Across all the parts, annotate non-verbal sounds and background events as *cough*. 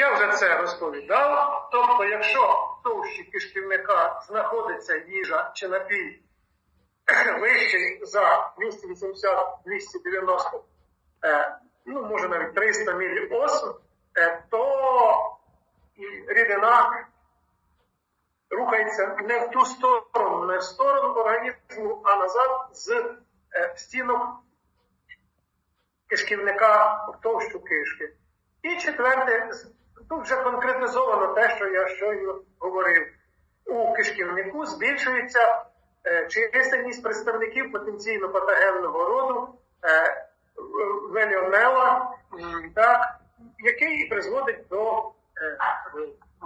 Я вже це розповідав. Тобто, якщо в товщі кишківника знаходиться їжа чи напій *clears throat* вищий за 280-290, е, ну може навіть 300 міліосм, е, то рідина рухається не в ту сторону, не в сторону організму, а назад з е, стінок кишківника в товщу кишки. І четверте, тут вже конкретизовано те, що я щойно говорив. У кишківнику збільшується е, чисельність представників потенційно патогенного роду е, веліонела, так, який призводить до е,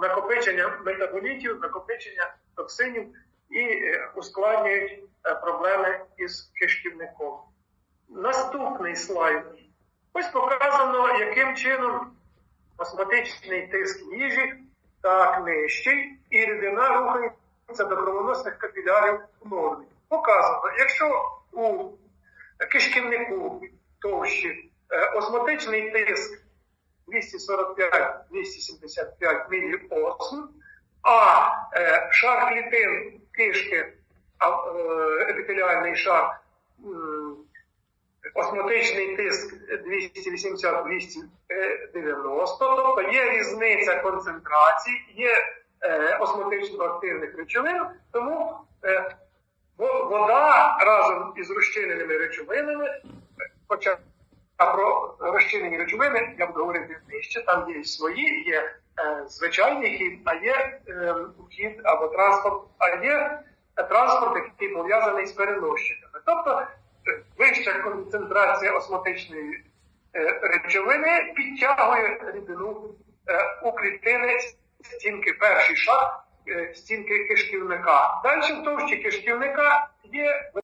накопичення метаболітів, накопичення токсинів і ускладнюють проблеми із кишківником. Наступний слайд. Ось показано, яким чином осмотичний тиск їжі так нижчий, і рідина рухається до кровоносних капілярів в нормі. Показано, якщо у кишківнику товщі е, осмотичний тиск 245-275 міліосм, а е, шар клітин кишки, е, епітеліальний шар, осмотичний тиск 280-290, тобто є різниця концентрацій, є е, осмотично активних речовин, тому е, вода разом із розчиненими речовинами, хоча про розчинені речовини я буду говорити нижче, там є свої, є е, звичайний хід, а є хід або транспорт, а є транспорт, який пов'язаний з переносчиками. Тобто вища концентрація осмотичної е, речовини підтягує рідину е, у клітини стінки, перший шар е, стінки кишківника. Далі в товщі кишківника є